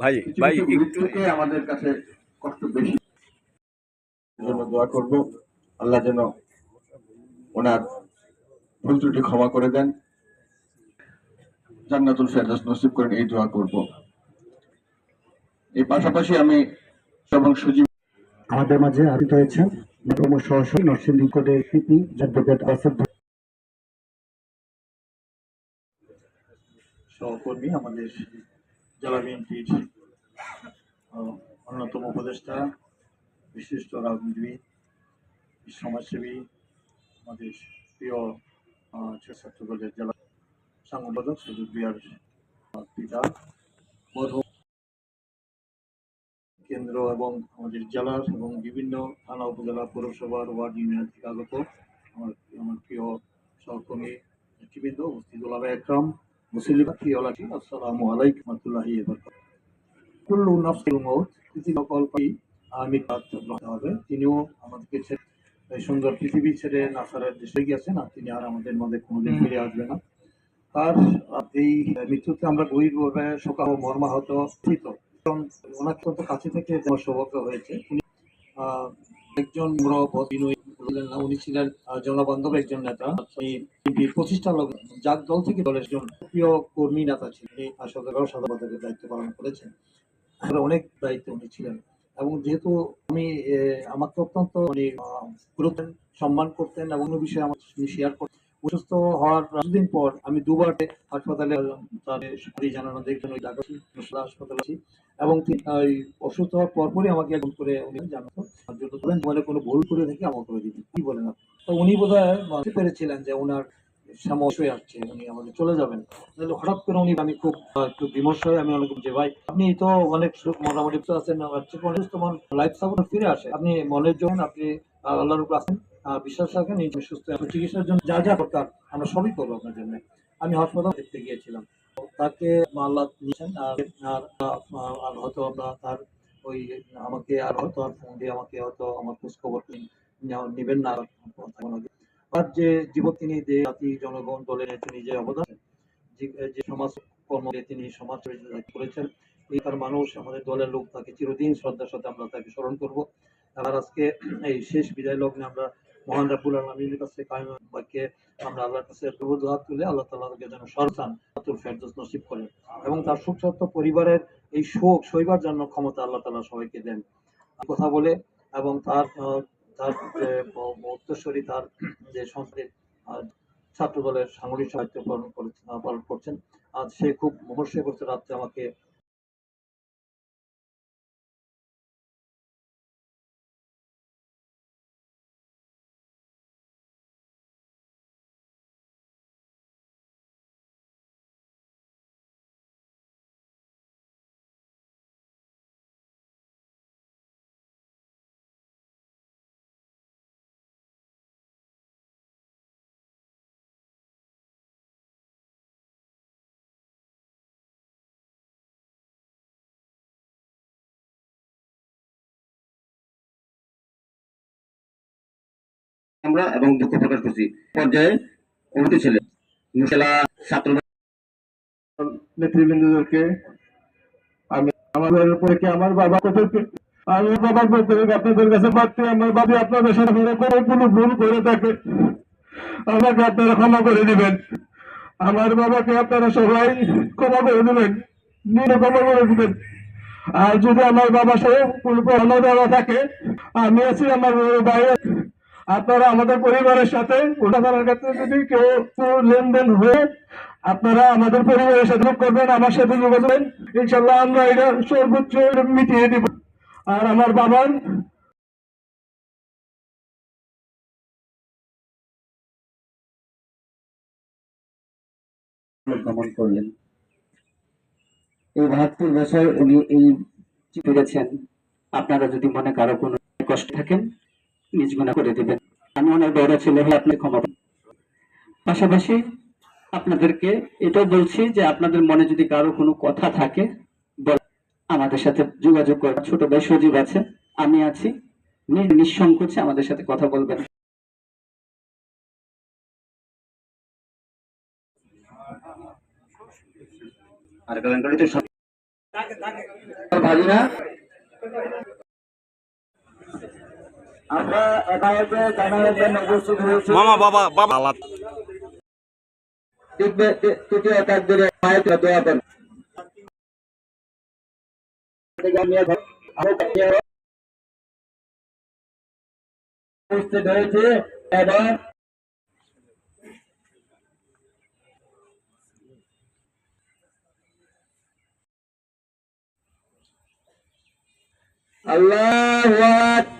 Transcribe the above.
ভাই ভাই একটু আমাদের কাছে কষ্ট বেশি। জন্য দোয়া করব আল্লাহ যেন ওনার ভুল ত্রুটি ক্ষমা করে দেন। জান্নাতুল ফেরদাস নসিব করেন এই দোয়া করব। এই পাশাপাশি আমি এবং সুজীব আমাদের মাঝে আবিত হয়েছেন নবম সহসী নরসিংদী কোডের সিপি অ্যাডভোকেট আসফ সহকর্মী আমাদের জেলা বিএনপির অন্যতম উপদেষ্টা বিশিষ্ট রাজনীতিবিদ সমাজসেবী আমাদের প্রিয় আহ, ছাত্র দলের জেলা সংগঠক সুযোগ বিহার পিতা কেন্দ্র এবং আমাদের জেলার এবং বিভিন্ন থানা উপজেলা পৌরসভার ওয়ার্ড ইউনিয়ন আমার আমার প্রিয় সহকর্মী নেতৃবৃন্দ উপস্থিত ওলামা একরাম। আসসালামু আলাইকুম রহমতুল্লাহি কুল্লু নাফসিল মউত পৃথিবী সকলকেই আমি হবে। তিনিও আমাদেরকে ছেড়ে এই সুন্দর পৃথিবী ছেড়ে নাসারের দেশে গিয়েছেন আর তিনি আর আমাদের মধ্যে কোনোদিন ফিরে আসবে না। তার এই মৃত্যুতে আমরা গভীরভাবে শোকা ও মর্মাহত স্থিত। ওনার অত্যন্ত কাছে থেকে সৌভাগ্য হয়েছে। উনি একজন বড় বিনয়ী উনি ছিলেন জনবান্ধব একজন নেতা। এই প্রতিষ্ঠা লগ্ন যার দল থেকে দলের একজন প্রিয় কর্মী নেতা ছিলেন। উনি সদর সাধারণের দায়িত্ব পালন করেছেন। অনেক দায়িত্ব উনি ছিলেন। এবং যেহেতু আমি আমাকে অত্যন্ত উনি গুরুত্ব সম্মান করতেন এবং অন্য বিষয়ে আমার শেয়ার করতেন অসুস্থ হওয়ার কিছুদিন পর আমি দুবার হাসপাতালে সুপারি জানানো দেখবেন ওই ঢাকা হাসপাতালে আছি। এবং ওই অসুস্থ হওয়ার পরপরই আমাকে ফোন করে উনি জানাতো। বলেন কোনো ভুল করে থেকে আমাকে করে দিবেন কি বলেন তো উনি বোধ হয় পেরেছিলেন যে ওনার সমস্যা হয়ে আসছে উনি আমাদের চলে যাবেন। তাহলে হঠাৎ করে উনি আমি খুব একটু বিমর্ষ হয়ে আমি অনেক যে, ভাই, আপনি তো অনেক মোটামুটি আছেন অসুস্থ মন লাইফ সাপোর্ট ফিরে আসে। আপনি মনের জন্য আপনি আল্লাহর উপর আছেন বিশ্বাস রাখেন নিজে সুস্থ চিকিৎসার জন্য যা যা দরকার, আমরা সবই করব আপনার জন্য। আমি হাসপাতাল দেখতে গিয়েছিলাম। তাকে আল্লাহ নিয়েছেন, আর আর হয়তো আমরা তার ওই আমাকে আর হয়তো আর ফোন দিয়ে আমাকে হয়তো আমার খোঁজ খবর নেবেন না, আর যে জীবন তিনি যে জাতি, জনগণ দলের তিনি নিজে অবদান যে- যে সমাজ কর্ম তিনি সমাজ করেছেন এই তার মানুষ, আমাদের দলের লোক, তাকে চিরদিন শ্রদ্ধার সাথে আমরা তাকে স্মরণ করব। আর আজকে এই শেষ বিদায় লগ্নে আমরা মহান রাব্বুল আলমীর কাছে বাক্যে আমরা আল্লাহর কাছে হাত তুলে আল্লাহ তাআলাকে যেন সরসান আতুল ফেরদৌস নসিব করেন এবং তার সুখ সত্য পরিবারের এই শোক সইবার জন্য ক্ষমতা আল্লাহ তালা সবাইকে দেন। কথা বলে এবং তার তার উত্তরসূরি তার যে আহ, ছাত্র দলের সাংগঠনিক সাহিত্য পালন করছেন আজ সে খুব মহর্ষে করছে রাত্রে আমাকে আমরা এবং দুঃখ প্রকাশ করছি। পর্যায়ে অনুমতি ছিলেন মুসলা ছাত্র নেতৃবৃন্দদেরকে আমি আমাদের উপরে কি আমার বাবা আমি বাবার বলতে আপনাদের কাছে পাচ্ছি আমার বাবা আপনাদের সাথে কোনো কোনো ভুল করে থাকে। আমাকে আপনারা ক্ষমা করে দিবেন। আমার বাবাকে আপনারা সবাই ক্ষমা করে দিবেন, নিজে ক্ষমা করে দিবেন। আর যদি আমার বাবা সহ কোনো প্রমাণ দেওয়া থাকে, আমি আছি আমার আছে। আপনারা আমাদের পরিবারের সাথে উঠাধারার ক্ষেত্রে যদি কেউ লেনদেন হয়ে আপনারা আমাদের পরিবারের সাথে করবেন, আমার সাথে যোগাযোগ। ইনশাল্লাহ আমরা এটা সর্বোচ্চ মিটিয়ে দিব আর আমার বাবার করলেন এই বাহাত্তর উনি এই পেরেছেন আপনারা যদি মনে কারও কোনো কষ্ট থাকেন নিজগুণা করে দেবেন। আমি অনেক বড় ছেলে হয়ে আপনি ক্ষমা পাশাপাশি আপনাদেরকে এটাও বলছি যে আপনাদের মনে যদি কারও কোনো কথা থাকে আমাদের সাথে যোগাযোগ করে ছোট ভাই সজীব আছে আমি আছি। নিঃসংকোচে আমাদের সাথে কথা বলবেন। আর কেলেঙ্কারিতে ভাজিরা আমরা একাউন্টে জানানোর জন্য উপস্থিত হয়েছি। মামা বাবা বাবা। আলাদ দেখবে তৃতীয় তাকবিরে মায়ের দোয়া করেন উপস্থিত হয়েছে এবং আল্লাহ